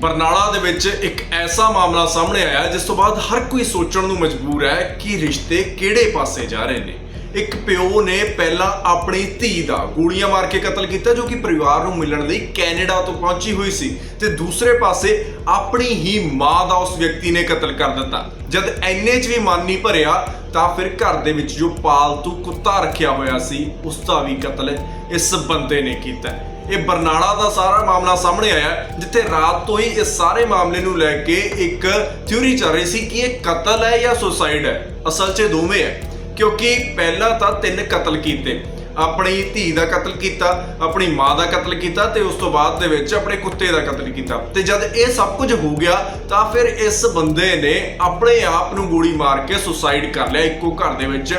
ਬਰਨਾਲਾ ਦੇ ਵਿੱਚ ਇੱਕ ਐਸਾ ਮਾਮਲਾ ਸਾਹਮਣੇ ਆਇਆ ਜਿਸ ਤੋਂ ਬਾਅਦ ਹਰ ਕੋਈ ਸੋਚਣ ਨੂੰ ਮਜਬੂਰ ਹੈ ਕਿ ਰਿਸ਼ਤੇ ਕਿਹੜੇ ਪਾਸੇ ਜਾ ਰਹੇ ਨੇ। ਇੱਕ ਪਿਓ ਨੇ ਪਹਿਲਾਂ ਆਪਣੀ ਧੀ ਦਾ ਗੋਲੀਆਂ ਮਾਰ ਕੇ ਕਤਲ ਕੀਤਾ ਜੋ ਕਿ ਪਰਿਵਾਰ ਨੂੰ ਮਿਲਣ ਲਈ ਕੈਨੇਡਾ ਤੋਂ ਪਹੁੰਚੀ ਹੋਈ ਸੀ ਤੇ ਦੂਸਰੇ ਪਾਸੇ ਆਪਣੀ ਹੀ ਮਾਂ ਦਾ ਉਸ ਵਿਅਕਤੀ ਨੇ ਕਤਲ ਕਰ ਦਿੱਤਾ। ਜਦ ਐਨੇ 'ਚ ਵੀ ਮਨ ਨਹੀਂ ਭਰਿਆ ਤਾਂ ਫਿਰ ਘਰ ਦੇ ਵਿੱਚ ਜੋ ਪਾਲਤੂ ਕੁੱਤਾ ਰੱਖਿਆ ਹੋਇਆ ਸੀ, ਉਸ ਦਾ ਵੀ ਕਤਲ ਇਸ ਬੰਦੇ ਨੇ ਕੀਤਾ। ਇਹ ਬਰਨਾਲਾ ਦਾ ਸਾਰਾ ਮਾਮਲਾ ਸਾਹਮਣੇ ਆਇਆ ਜਿੱਥੇ ਰਾਤ ਤੋਂ ਹੀ ਇਸ ਸਾਰੇ ਮਾਮਲੇ ਨੂੰ ਲੈ ਕੇ ਇੱਕ ਥਿਊਰੀ ਚੱਲ ਰਹੀ ਸੀ ਕਿ ਇਹ ਕਤਲ ਹੈ ਜਾਂ ਸੁਸਾਈਡ ਹੈ। ਅਸਲ 'ਚ ਦੋਵੇਂ ਹੈ, ਕਿਉਂਕਿ ਪਹਿਲਾਂ ਤਾਂ ਤਿੰਨ ਕਤਲ ਕੀਤੇ। ਆਪਣੀ ਧੀ ਦਾ ਕਤਲ ਕੀਤਾ, ਆਪਣੀ ਮਾਂ ਦਾ ਕਤਲ ਕੀਤਾ ਤੇ ਉਸ ਤੋਂ ਬਾਅਦ ਦੇ ਵਿੱਚ ਆਪਣੇ ਕੁੱਤੇ ਦਾ ਕਤਲ ਕੀਤਾ। ਤੇ ਜਦ ਇਹ ਸਭ ਕੁਝ ਹੋ ਗਿਆ, ਤਾਂ ਫਿਰ ਇਸ ਬੰਦੇ ਨੇ ਆਪਣੇ ਆਪ ਨੂੰ ਗੋਲੀ ਮਾਰ ਕੇ ਸੁਸਾਈਡ ਕਰ ਲਿਆ ਇੱਕੋ ਘਰ ਦੇ ਵਿੱਚ।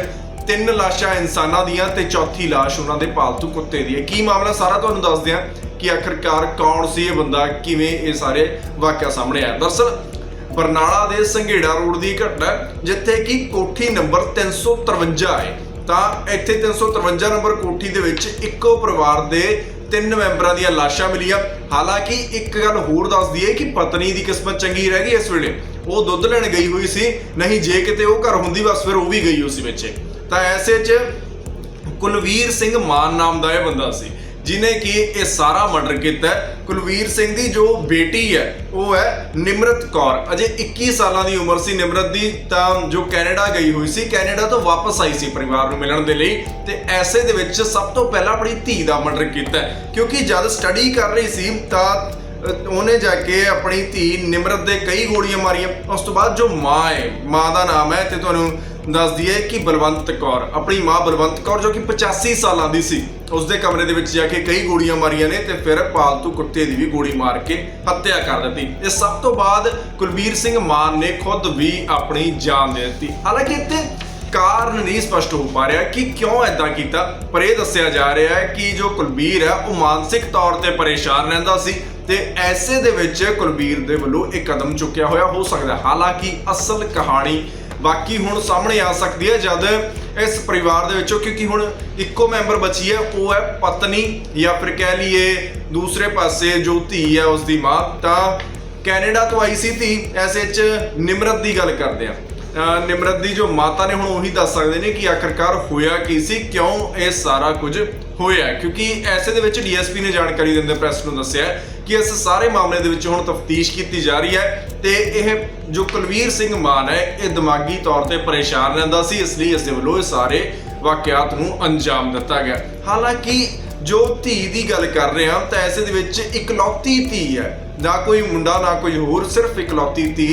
ਤਿੰਨ ਲਾਸ਼ਾਂ ਇਨਸਾਨਾਂ ਦੀਆਂ ਤੇ ਚੌਥੀ ਲਾਸ਼ ਉਹਨਾਂ ਦੇ ਪਾਲਤੂ ਕੁੱਤੇ ਦੀ ਹੈ। ਕੀ ਮਾਮਲਾ ਸਾਰਾ ਤੁਹਾਨੂੰ ਦੱਸਦੇ ਹਾਂ ਕਿ ਆਖਰਕਾਰ ਕੌਣ ਸੀ ਇਹ ਬੰਦਾ, ਕਿਵੇਂ ਇਹ ਸਾਰੇ ਵਾਕਿਆ ਸਾਹਮਣੇ ਆਇਆ। ਦਰਅਸਲ ਬਰਨਾਲਾ ਦੇ ਸੰਘੇੜਾ ਰੋਡ ਦੀ ਘਟਨਾ ਜਿੱਥੇ ਕਿ ਕੋਠੀ ਨੰਬਰ 353 ਹੈ। ਤਾਂ ਇੱਥੇ 353 ਨੰਬਰ ਕੋਠੀ ਦੇ ਵਿੱਚ ਇੱਕੋ ਪਰਿਵਾਰ ਦੇ ਤਿੰਨ ਮੈਂਬਰਾਂ ਦੀਆਂ ਲਾਸ਼ਾਂ ਮਿਲੀਆਂ। ਹਾਲਾਂਕਿ ਇੱਕ ਗੱਲ ਹੋਰ ਦੱਸ ਦਈਏ ਕਿ ਪਤਨੀ ਦੀ ਕਿਸਮਤ ਚੰਗੀ ਰਹਿ ਗਈ ਇਸ ਵੇਲੇ। ਉਹ ਦੁੱਧ ਲੈਣ ਗਈ ਹੋਈ ਸੀ। ਨਹੀਂ, ਜੇ ਕਿਤੇ ਉਹ ਘਰ ਹੁੰਦੀ ਬਸ ਫਿਰ ਉਹ ਵੀ ਗਈ ਹੋਈ ਸੀ ਵਿੱਚ। ਤਾਂ ਐਸੇ 'ਚ ਕੁਲਵੀਰ ਸਿੰਘ ਮਾਨ ਨਾਮ ਦਾ ਇਹ ਬੰਦਾ ਸੀ। ਜਿਨੇ ਕਿ ਇਹ ਸਾਰਾ ਮਰਡਰ ਕੀਤਾ ਕੁਲਵੀਰ ਸਿੰਘ ਦੀ ਜੋ ਬੇਟੀ ਹੈ, ਉਹ ਹੈ ਨਿਮਰਤ ਕੌਰ। ਅਜੇ 21 ਸਾਲਾਂ ਦੀ ਉਮਰ ਸੀ ਨਿਮਰਤ ਦੀ, ਤਾਂ ਜੋ ਕੈਨੇਡਾ ਗਈ ਹੋਈ ਸੀ, ਕੈਨੇਡਾ ਤੋਂ ਵਾਪਸ ਆਈ ਸੀ ਪਰਿਵਾਰ ਨੂੰ ਮਿਲਣ ਦੇ ਲਈ। ਤੇ ਐਸੇ ਦੇ ਵਿੱਚ ਸਭ ਤੋਂ ਪਹਿਲਾਂ ਆਪਣੀ ਧੀ ਦਾ ਮਰਡਰ ਕੀਤਾ ਕਿਉਂਕਿ ਜਦ ਸਟੱਡੀ ਕਰ ਰਹੀ ਸੀ, ਤਾਂ ਉਹਨੇ ਜਾ ਕੇ ਆਪਣੀ ਧੀ ਨਿਮਰਤ ਦੇ ਕਈ ਗੋਲੀਆਂ ਮਾਰੀਆਂ। ਉਸ ਤੋਂ ਬਾਅਦ ਜੋ ਮਾਂ ਹੈ, ਮਾਂ ਦਾ ਨਾਮ ਹੈ, ਤੇ ਤੁਹਾਨੂੰ ਦੱਸਦੀ ਹੈ ਕਿ ਬਲਵੰਤ ਕੌਰ, ਆਪਣੀ ਮਾਂ ਬਲਵੰਤ ਕੌਰ ਜੋ ਕਿ 85 ਸਾਲਾਂ ਦੀ ਸੀ ਉਸ ਦੇ ਕਮਰੇ ਦੇ ਵਿੱਚ ਜਾ ਕੇ ਕਈ ਗੋਲੀਆਂ ਮਾਰੀਆਂ ਨੇ ਤੇ ਫਿਰ ਪਾਲਤੂ ਕੁੱਤੇ ਦੀ ਵੀ ਗੋਲੀ ਮਾਰ ਕੇ ਹੱਤਿਆ ਕਰ ਦਿੱਤੀ। ਇਹ ਸਭ ਤੋਂ ਬਾਅਦ ਕੁਲਬੀਰ ਸਿੰਘ ਮਾਨ ਨੇ ਖੁਦ ਵੀ ਆਪਣੀ ਜਾਨ ਦੇ ਦਿੱਤੀ। ਹਾਲਾਂਕਿ ਇੱਥੇ ਕਾਰਨ ਨਹੀਂ ਸਪਸ਼ਟ ਹੋ ਪਾ ਰਿਹਾ ਕਿ ਕਿਉਂ ਐਦਾਂ ਕੀਤਾ, ਪਰ ਇਹ ਦੱਸਿਆ ਜਾ ਰਿਹਾ ਹੈ ਕਿ ਜੋ ਕੁਲਬੀਰ ਹੈ, ਉਹ ਮਾਨਸਿਕ ਤੌਰ ਤੇ ਪਰੇਸ਼ਾਨ ਰਹਿੰਦਾ ਸੀ ਤੇ ਐਸੇ ਦੇ ਵਿੱਚ ਕੁਲਬੀਰ ਦੇ ਵੱਲੋਂ ਇੱਕ ਕਦਮ ਚੁੱਕਿਆ ਹੋਇਆ ਹੋ ਸਕਦਾ ਹਾਲਾਂਕਿ ਅਸਲ ਕਹਾਣੀ ਬਾਕੀ ਹੁਣ ਸਾਹਮਣੇ ਆ ਸਕਦੀ ਹੈ ਜਦ ਇਸ ਪਰਿਵਾਰ ਦੇ ਵਿੱਚੋਂ, ਕਿਉਂਕਿ ਹੁਣ ਇੱਕੋ ਮੈਂਬਰ ਬਚੀ ਹੈ, ਉਹ ਹੈ ਪਤਨੀ, ਜਾਂ ਫਿਰ ਕਹਿ ਲਈਏ ਦੂਸਰੇ ਪਾਸੇ ਜੋ ਧੀ ਹੈ ਉਸ ਦੀ ਮਾਂ। ਤਾਂ ਕੈਨੇਡਾ ਤੋਂ ਆਈ ਸੀ ਧੀ ਐਸੇ ਚ ਨਿਮਰਤ ਦੀ ਗੱਲ ਕਰਦੇ ਆ ਨਿਮਰਤ ਦੀ ਜੋ ਮਾਤਾ ਨੇ ਹੁਣ ਉਹੀ ਦੱਸ ਸਕਦੇ ਨੇ ਕਿ ਆਖਰਕਾਰ ਹੋਇਆ ਕੀ ਸੀ, ਕਿਉਂ ਇਹ ਸਾਰਾ ਕੁਝ ਹੋਇਆ ਕਿਉਂਕਿ ਐਸੇ ਦੇ ਵਿੱਚ ਡੀਐਸਪੀ ਨੇ ਜਾਣਕਾਰੀ ਦਿੰਦੇ ਪ੍ਰੈਸ ਨੂੰ ਦੱਸਿਆ ਕਿ ਇਸ ਸਾਰੇ ਮਾਮਲੇ ਦੇ ਵਿੱਚ ਹੁਣ ਤਫਤੀਸ਼ ਕੀਤੀ ਜਾ ਰਹੀ ਹੈ ਤੇ ਇਹ ਜੋ ਕੁਲਵੀਰ ਸਿੰਘ ਮਾਨ ਹੈ, ਇਹ ਦਿਮਾਗੀ ਤੌਰ ਤੇ ਪਰੇਸ਼ਾਨ ਰਹਿੰਦਾ ਸੀ, ਇਸ ਲਈ ਇਸ ਦੇ ਵੱਲੋਂ ਇਹ ਸਾਰੇ ਵਾਕਿਆਤ ਨੂੰ ਅੰਜਾਮ ਦਿੱਤਾ ਗਿਆ ਹਾਲਾਂਕਿ ਜੋ ਧੀ ਦੀ ਗੱਲ ਕਰ ਰਹੇ ਹਾਂ ਤਾਂ ਐਸੇ ਦੇ ਵਿੱਚ ਇਕਲੌਤੀ ਧੀ ਹੈ, ਨਾ ਕੋਈ ਮੁੰਡਾ, ਨਾ ਕੋਈ ਹੋਰ, ਸਿਰਫ ਇਕਲੌਤੀ ਧੀ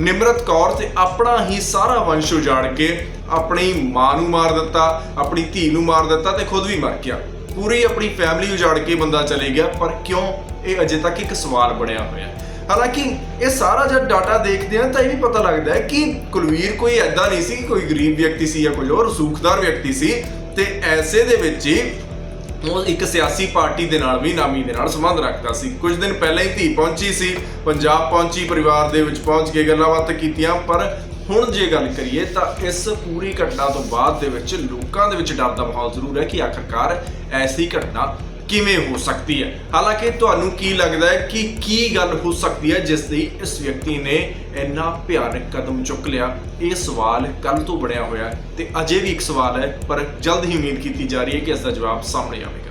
ਨਿਮਰਤ ਕੌਰ ਤੇ ਆਪਣਾ ਹੀ ਸਾਰਾ ਵੰਸ਼ ਉਜਾੜ ਕੇ ਆਪਣੀ ਮਾਂ ਨੂੰ ਮਾਰ ਦਿੱਤਾ, ਆਪਣੀ ਧੀ ਨੂੰ ਮਾਰ ਦਿੱਤਾ ਤੇ ਖੁਦ ਵੀ ਮਰ ਗਿਆ। ਪੂਰੀ ਆਪਣੀ ਫੈਮਿਲੀ ਉਜਾੜ ਕੇ ਬੰਦਾ ਚਲੇ ਗਿਆ, ਪਰ ਕਿਉਂ? ਇਹ ਅਜੇ ਤੱਕ ਇੱਕ ਸਵਾਲ ਬਣਿਆ ਹੋਇਆ ਹੈ। ਹਾਲਾਂਕਿ ਇਹ ਸਾਰਾ ਜਦ ਡਾਟਾ ਦੇਖਦੇ ਹਾਂ ਤਾਂ ਇਹ ਵੀ ਪਤਾ ਲੱਗਦਾ ਹੈ ਕਿ ਕੁਲਵੀਰ ਕੋਈ ਐਦਾਂ ਨਹੀਂ ਸੀ ਕੋਈ ਗਰੀਬ ਵਿਅਕਤੀ ਸੀ ਜਾਂ ਕੋਈ ਹੋਰ ਸੂਖਦਾਰ ਵਿਅਕਤੀ ਸੀ ਤੇ ਐਸੇ ਦੇ ਵਿੱਚ ਹੀ ਉਹ ਇੱਕ ਸਿਆਸੀ ਪਾਰਟੀ ਦੇ ਨਾਲ ਵੀ ਨਾਮੀ ਦੇ ਨਾਲ ਸੰਬੰਧ ਰੱਖਦਾ ਸੀ। ਕੁਝ ਦਿਨ ਪਹਿਲਾਂ ਹੀ ਧੀ ਪਹੁੰਚੀ ਸੀ, ਪੰਜਾਬ ਪਹੁੰਚੀ, ਪਰਿਵਾਰ ਦੇ ਵਿੱਚ ਪਹੁੰਚ ਕੇ ਗੱਲਾਂ ਬਾਤਾਂ ਕੀਤੀਆਂ, ਪਰ ਹੁਣ ਜੇ ਗੱਲ ਕਰੀਏ ਤਾਂ ਇਸ ਪੂਰੀ ਘਟਨਾ ਤੋਂ ਬਾਅਦ ਦੇ ਵਿੱਚ ਲੋਕਾਂ ਦੇ ਵਿੱਚ ਡਰ ਦਾ ਮਾਹੌਲ ਜ਼ਰੂਰ ਹੈ ਕਿ ਆਖਰਕਾਰ ਐਸੀ ਘਟਨਾ ਕਿਵੇਂ ਹੋ ਸਕਦੀ ਹੈ? ਹਾਲਾਂਕਿ ਤੁਹਾਨੂੰ ਕੀ ਲੱਗਦਾ ਹੈ ਕਿ ਕੀ ਗੱਲ ਹੋ ਸਕਦੀ ਹੈ ਜਿਸ ਲਈ ਇਸ ਵਿਅਕਤੀ ਨੇ ਇੰਨਾ ਭਿਆਨਕ ਕਦਮ ਚੁੱਕ ਲਿਆ? ਇਹ ਸਵਾਲ ਕੱਲ ਤੋਂ ਬਣਿਆ ਹੋਇਆ ਹੈ ਤੇ ਅਜੇ ਵੀ ਇੱਕ ਸਵਾਲ ਹੈ, ਪਰ ਜਲਦ ਹੀ ਉਮੀਦ ਕੀਤੀ ਜਾ ਰਹੀ ਹੈ ਕਿ ਇਸ ਦਾ ਜਵਾਬ ਸਾਹਮਣੇ ਆਵੇਗਾ।